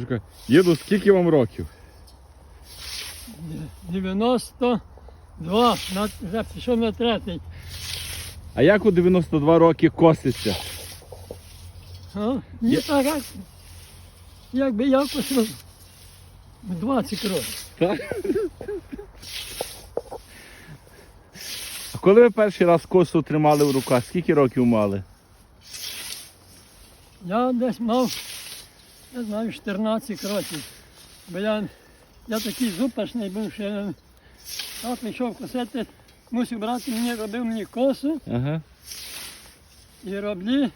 Чекай. Діду, скільки вам років? 92, на, вже пішов на третій. А як у 92 роки коситься? А? Ні, так, як, якби якось ну, 20 років. Так? А коли ви перший раз косу тримали в руках, скільки років мали? Я десь мав, я знаю, 14 років. Бо я, я такий зупашний був, що я так прийшов косити, мусив брати мені, робив мені косу Ага. і роблі.